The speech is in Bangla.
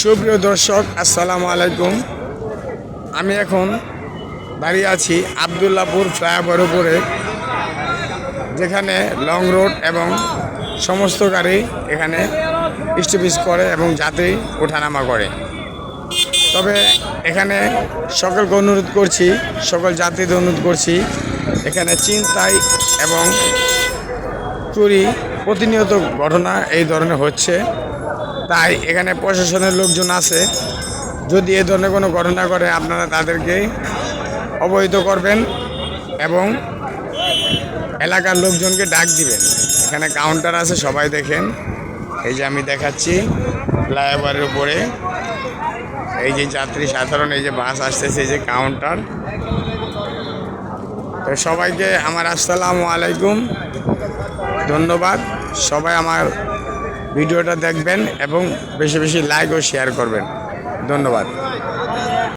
সুপ্রিয় দর্শক, আসসালামু আলাইকুম। আমি এখন দাঁড়িয়ে আছি আবদুল্লাপুর ফ্লাইওভার উপরে, যেখানে লং রোড এবং সমস্ত গাড়ি এখানে স্টপিস করে এবং যাত্রী ওঠানামা করে। তবে এখানে সকলকে অনুরোধ করছি, সকল যাত্রীদের অনুরোধ করছি, এখানে চিন্তাই এবং চুরি প্রতিনিয়ত ঘটনা এই ধরনের হচ্ছে। তাই এখানে প্রশাসনের লোকজন আছে। যদি এ ধরনের কোনো ঘটনা করে আপনারা তাদেরকে অবহিত করবেন এবং এলাকার লোকজনকে ডাক দিবেন। এখানে কাউন্টার আছে, সবাই দেখেন। এই যে আমি দেখাচ্ছি ফ্লাইওভারের উপরে। এই যে যাত্রী সাধারণ, এই যে বাস আসতেছে, এই যে কাউন্টার তো সবাইকে আমার আসসালামু আলাইকুম। ধন্যবাদ। সবাই আমার ভিডিওটা দেখবেন এবং বেশি বেশি লাইক ও শেয়ার করবেন। ধন্যবাদ।